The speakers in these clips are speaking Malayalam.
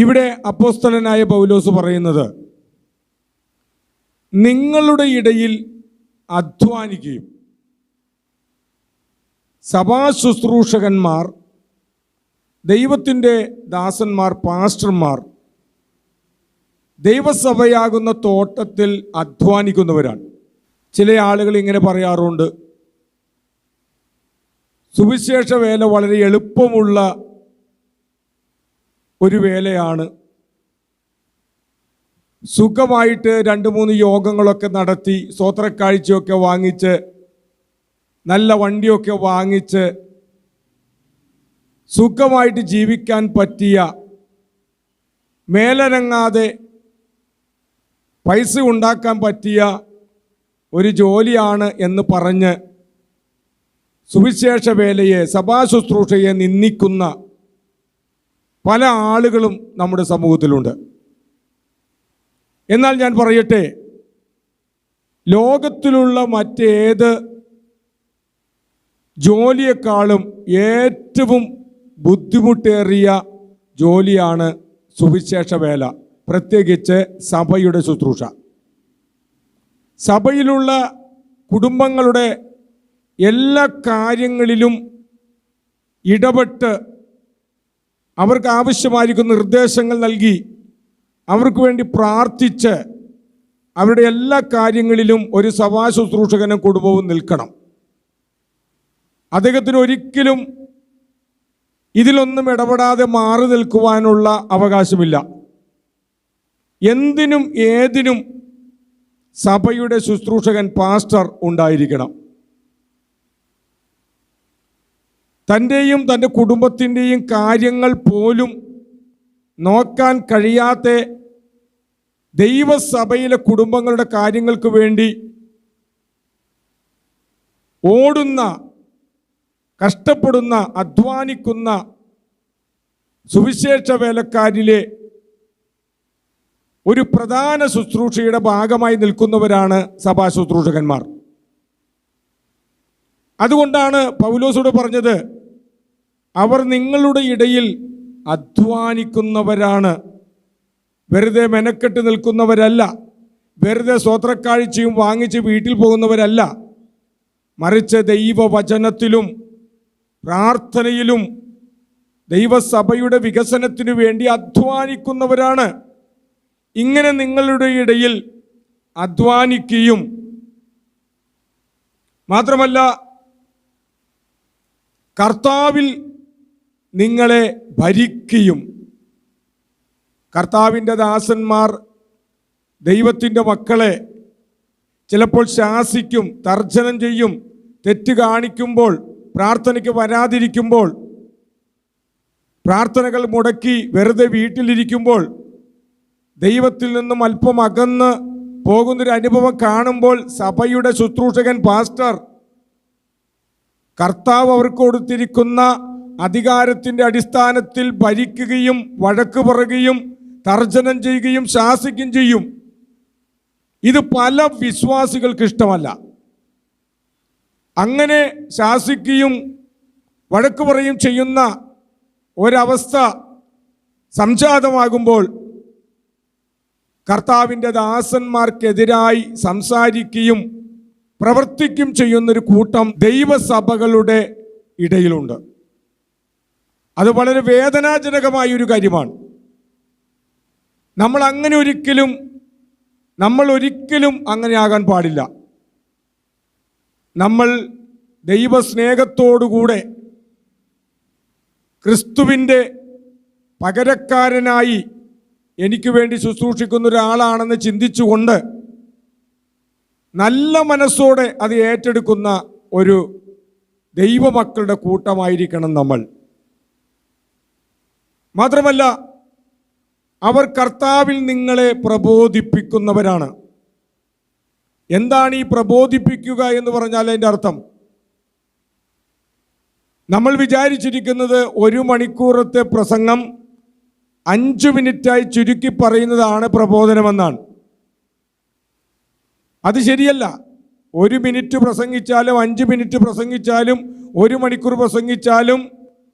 ഇവിടെ അപ്പോസ്തലനായ പൗലോസ് പറയുന്നത് നിങ്ങളുടെ ഇടയിൽ അധ്വാനിക്കുകയും സഭാ ശുശ്രൂഷകന്മാർ ദൈവത്തിന്റെ ദാസന്മാർ പാസ്റ്റർമാർ ദൈവസഭയാകുന്ന തോട്ടത്തിൽ അധ്വാനിക്കുന്നവരാണ്. ചില ആളുകൾ ഇങ്ങനെ പറയാറുണ്ട് സുവിശേഷ വേല വളരെ എളുപ്പമുള്ള ഒരു വേലയാണ്. സുഖമായിട്ട് രണ്ട് മൂന്ന് യോഗങ്ങളൊക്കെ നടത്തി സ്വോത്രക്കാഴ്ചയൊക്കെ വാങ്ങിച്ച് നല്ല വണ്ടിയൊക്കെ വാങ്ങിച്ച് സുഖമായിട്ട് ജീവിക്കാൻ പറ്റിയ മേലനങ്ങാതെ പൈസ ഉണ്ടാക്കാൻ പറ്റിയ ഒരു ജോലിയാണ് എന്ന് പറഞ്ഞ് സുവിശേഷ വേലയെ സഭാ ശുശ്രൂഷയെ നിന്ദിക്കുന്ന പല ആളുകളും നമ്മുടെ സമൂഹത്തിലുണ്ട്. എന്നാൽ ഞാൻ പറയട്ടെ ലോകത്തിലുള്ള മറ്റേത് ജോലിയെക്കാളും ഏറ്റവും ബുദ്ധിമുട്ടേറിയ ജോലിയാണ് സുവിശേഷ വേല പ്രത്യേകിച്ച് സഭയുടെ ശുശ്രൂഷ. സഭയിലുള്ള കുടുംബങ്ങളുടെ എല്ലാ കാര്യങ്ങളിലും ഇടപെട്ട് അവർക്ക് ആവശ്യമായിരിക്കുന്ന നിർദ്ദേശങ്ങൾ നൽകി അവർക്ക് വേണ്ടി പ്രാർത്ഥിച്ച് അവരുടെ എല്ലാ കാര്യങ്ങളിലും ഒരു സഭാ ശുശ്രൂഷകനും കുടുംബവും നിൽക്കണം. അദ്ദേഹത്തിന് ഒരിക്കലും ഇതിലൊന്നും ഇടപെടാതെ മാറി നിൽക്കുവാനുള്ള അവകാശമില്ല. എന്തിനും ഏതിനും സഭയുടെ ശുശ്രൂഷകൻ പാസ്റ്റർ ഉണ്ടായിരിക്കണം. തന്റെയും തന്റെ കുടുംബത്തിന്റെയും കാര്യങ്ങൾ പോലും നോക്കാൻ കഴിയാത്ത ദൈവസഭയിലെ കുടുംബങ്ങളുടെ കാര്യങ്ങൾക്ക് വേണ്ടി ഓടുന്ന കഷ്ടപ്പെടുന്ന അധ്വാനിക്കുന്ന സുവിശേഷ വേലക്കാരിലെ ഒരു പ്രധാന ശുശ്രൂഷയുടെ ഭാഗമായി നിൽക്കുന്നവരാണ് സഭാ ശുശ്രൂഷകന്മാർ അതുകൊണ്ടാണ് പൗലോസോട് പറഞ്ഞത് അവർ നിങ്ങളുടെ ഇടയിൽ അധ്വാനിക്കുന്നവരാണ്. വെറുതെ മെനക്കെട്ട് നിൽക്കുന്നവരല്ല. വെറുതെ സ്വോത്രക്കാഴ്ചയും വാങ്ങിച്ച് വീട്ടിൽ പോകുന്നവരല്ല. മറിച്ച് ദൈവവചനത്തിലും പ്രാർത്ഥനയിലും ദൈവസഭയുടെ വികസനത്തിനു വേണ്ടി അധ്വാനിക്കുന്നവരാണ്. ഇങ്ങനെ നിങ്ങളുടെ ഇടയിൽ അധ്വാനിക്കുകയും മാത്രമല്ല കർത്താവിൽ നിങ്ങളെ ഭരിക്കുകയും കർത്താവിന്റെ ദാസന്മാർ ദൈവത്തിന്റെ മക്കളെ ചിലപ്പോൾ ശാസിക്കും തർജനം ചെയ്യും തെറ്റ് കാണിക്കുമ്പോൾ പ്രാർത്ഥനയ്ക്ക് വരാതിരിക്കുമ്പോൾ പ്രാർത്ഥനകൾ മുടക്കി വെറുതെ വീട്ടിലിരിക്കുമ്പോൾ ദൈവത്തിൽ നിന്നും അല്പം അകന്ന് പോകുന്നൊരു അനുഭവം കാണുമ്പോൾ സഭയുടെ ശുശ്രൂഷകൻ പാസ്റ്റർ കർത്താവ് അവർക്ക് കൊടുത്തിരിക്കുന്ന അധികാരത്തിന്റെ അടിസ്ഥാനത്തിൽ ഭരിക്കുകയും വഴക്ക് പറയുകയും തർജനം ചെയ്യുകയും ശാസിക്കുകയും ചെയ്യും. ഇത് പല വിശ്വാസികൾക്ക് ഇഷ്ടമല്ല. അങ്ങനെ ശാസിക്കുകയും വഴക്ക് പറയും ചെയ്യുന്ന ഒരവസ്ഥ സംജാതമാകുമ്പോൾ കർത്താവിന്റെ ദാസന്മാർക്കെതിരായി സംസാരിക്കുകയും പ്രവർത്തിക്കും ചെയ്യുന്നൊരു കൂട്ടം ദൈവസഭകളുടെ ഇടയിലുണ്ട്. അത് വളരെ വേദനാജനകമായ ഒരു കാര്യമാണ്. നമ്മൾ അങ്ങനെ ഒരിക്കലും നമ്മൾ ഒരിക്കലും അങ്ങനെ ആകാൻ പാടില്ല. നമ്മൾ ദൈവസ്നേഹത്തോടുകൂടെ ക്രിസ്തുവിന്റെ പകരക്കാരനായി എനിക്ക് വേണ്ടി ശുശ്രൂഷിക്കുന്ന ഒരാളാണെന്ന് ചിന്തിച്ചുകൊണ്ട് നല്ല മനസ്സോടെ അത് ഏറ്റെടുക്കുന്ന ഒരു ദൈവമക്കളുടെ കൂട്ടമായിരിക്കണം നമ്മൾ. മാത്രമല്ല അവർ കർത്താവിൽ നിങ്ങളെ പ്രബോധിപ്പിക്കുന്നവരാണ്. എന്താണ് ഈ പ്രബോധിപ്പിക്കുക എന്ന് പറഞ്ഞാൽ അതിന്റെ അർത്ഥം? നമ്മൾ വിചാരിച്ചിരിക്കുന്നത് ഒരു മണിക്കൂറത്തെ പ്രസംഗം അഞ്ചു മിനിറ്റായി ചുരുക്കി പറയുന്നതാണ് പ്രബോധനമെന്നാണ്. അത് ശരിയല്ല. ഒരു മിനിറ്റ് പ്രസംഗിച്ചാലും അഞ്ച് മിനിറ്റ് പ്രസംഗിച്ചാലും ഒരു മണിക്കൂർ പ്രസംഗിച്ചാലും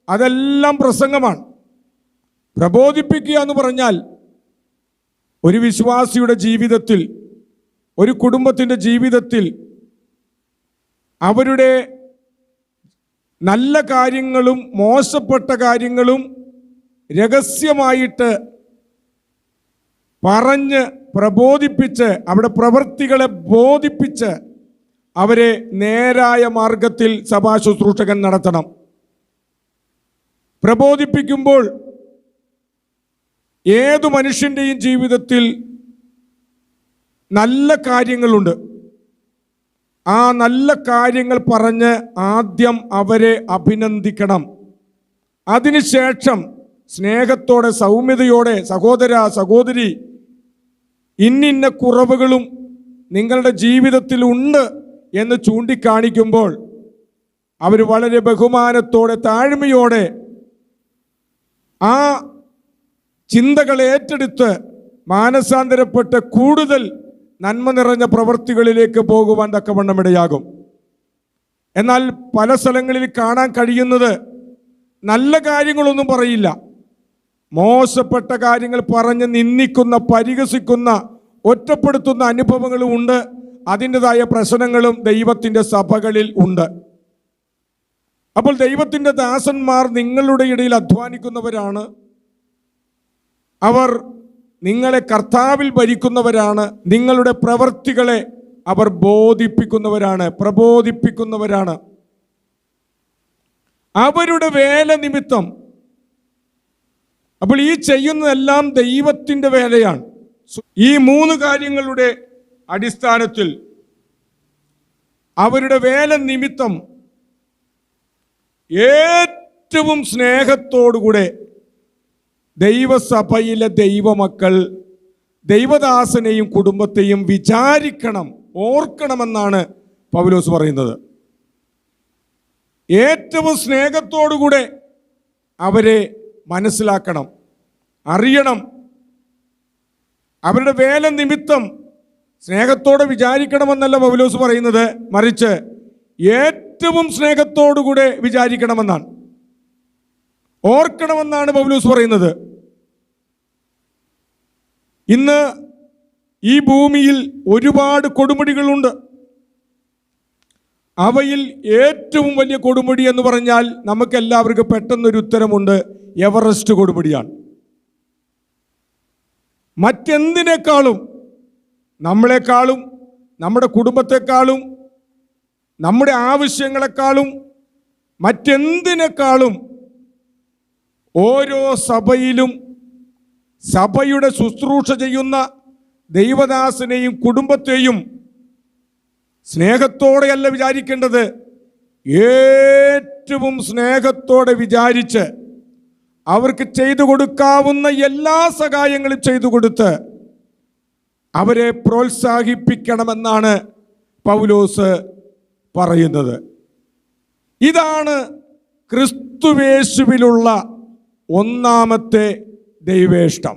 അതെല്ലാം പ്രസംഗമാണ്. പ്രബോധിപ്പിക്കുക എന്ന് പറഞ്ഞാൽ ഒരു വിശ്വാസിയുടെ ജീവിതത്തിൽ ഒരു കുടുംബത്തിന്റെ ജീവിതത്തിൽ അവരുടെ നല്ല കാര്യങ്ങളും മോശപ്പെട്ട കാര്യങ്ങളും രഹസ്യമായിട്ട് പറഞ്ഞ് പ്രബോധിപ്പിച്ച് അവിടെ പ്രവൃത്തികളെ ബോധിപ്പിച്ച് അവരെ നേരായ മാർഗത്തിൽ സഭാ ശുശ്രൂഷകൻ നടത്തണം. പ്രബോധിപ്പിക്കുമ്പോൾ ഏതു മനുഷ്യന്റെയും ജീവിതത്തിൽ നല്ല കാര്യങ്ങളുണ്ട്. ആ നല്ല കാര്യങ്ങൾ പറഞ്ഞ് ആദ്യം അവരെ അഭിനന്ദിക്കണം. അതിനുശേഷം സ്നേഹത്തോടെ സൗമ്യതയോടെ സഹോദര സഹോദരി ഇന്നിന്ന കുറവുകളും നിങ്ങളുടെ ജീവിതത്തിൽ ഉണ്ട് എന്ന് ചൂണ്ടിക്കാണിക്കുമ്പോൾ അവർ വളരെ ബഹുമാനത്തോടെ താഴ്മയോടെ ആ ചിന്തകൾ ഏറ്റെടുത്ത് മാനസാന്തരപ്പെട്ട് കൂടുതൽ നന്മ നിറഞ്ഞ പ്രവൃത്തികളിലേക്ക് പോകുവാൻ തക്കവണ്ണം എന്നാൽ പല സ്ഥലങ്ങളിൽ കാണാൻ കഴിയുന്നത് നല്ല കാര്യങ്ങളൊന്നും പറയില്ല. മോശപ്പെട്ട കാര്യങ്ങൾ പറഞ്ഞ് നിന്ദിക്കുന്ന പരിഹസിക്കുന്ന ഒറ്റപ്പെടുത്തുന്ന അനുഭവങ്ങളും ഉണ്ട്. അതിന്റെതായ പ്രശ്നങ്ങളും ദൈവത്തിന്റെ സഭകളിൽ ഉണ്ട്. അപ്പോൾ ദൈവത്തിന്റെ ദാസന്മാർ നിങ്ങളുടെ ഇടയിൽ അധ്വാനിക്കുന്നവരാണ്. അവർ നിങ്ങളെ കർത്താവിൽ ഭരിക്കുന്നവരാണ് നിങ്ങളുടെ പ്രവൃത്തികളെ അവർ ബോധിപ്പിക്കുന്നവരാണ് പ്രബോധിപ്പിക്കുന്നവരാണ്. അവരുടെ വേല നിമിത്തം അപ്പോൾ ഈ ചെയ്യുന്നതെല്ലാം ദൈവത്തിന്റെ വേലയാണ്. ഈ മൂന്ന് കാര്യങ്ങളുടെ അടിസ്ഥാനത്തിൽ അവരുടെ വേല നിമിത്തം ഏറ്റവും സ്നേഹത്തോടുകൂടെ ദൈവസഭയിലെ ദൈവമക്കൾ ദൈവദാസനെയും കുടുംബത്തെയും വിചാരിക്കണം ഓർക്കണമെന്നാണ് പൗലോസ് പറയുന്നത്. ഏറ്റവും സ്നേഹത്തോടുകൂടെ അവരെ മനസ്സിലാക്കണം അറിയണം. അവരുടെ വേല നിമിത്തം സ്നേഹത്തോടെ വിചാരിക്കണമെന്നല്ല പൗലോസ് പറയുന്നത്. മറിച്ച് ഏറ്റവും സ്നേഹത്തോടുകൂടെ വിചാരിക്കണമെന്നാണ്. ഓർക്കണമെന്നാണ് പൗലൂസ് പറയുന്നത്. ഇന്ന് ഈ ഭൂമിയിൽ ഒരുപാട് കൊടുമുടികളുണ്ട്. അവയിൽ ഏറ്റവും വലിയ കൊടുമുടി എന്ന് പറഞ്ഞാൽ നമുക്ക് എല്ലാവർക്കും പെട്ടെന്നൊരു ഉത്തരമുണ്ട് എവറസ്റ്റ് കൊടുമുടിയാണ്. മറ്റെന്തിനേക്കാളും നമ്മളെക്കാളും നമ്മുടെ കുടുംബത്തെക്കാളും നമ്മുടെ ആവശ്യങ്ങളെക്കാളും മറ്റെന്തിനേക്കാളും ഓരോ സഭയിലും സഭയുടെ ശുശ്രൂഷ ചെയ്യുന്ന ദൈവദാസനെയും കുടുംബത്തെയും സ്നേഹത്തോടെയല്ല വിചാരിക്കേണ്ടത്. ഏറ്റവും സ്നേഹത്തോടെ വിചാരിച്ച് അവർക്ക് ചെയ്തു കൊടുക്കാവുന്ന എല്ലാ സഹായങ്ങളും ചെയ്തു കൊടുത്ത് അവരെ പ്രോത്സാഹിപ്പിക്കണമെന്നാണ് പൗലോസ് പറയുന്നത്. ഇതാണ് ക്രിസ്തുവേശുവിലുള്ള ഒന്നാമത്തെ ദൈവേഷ്ടം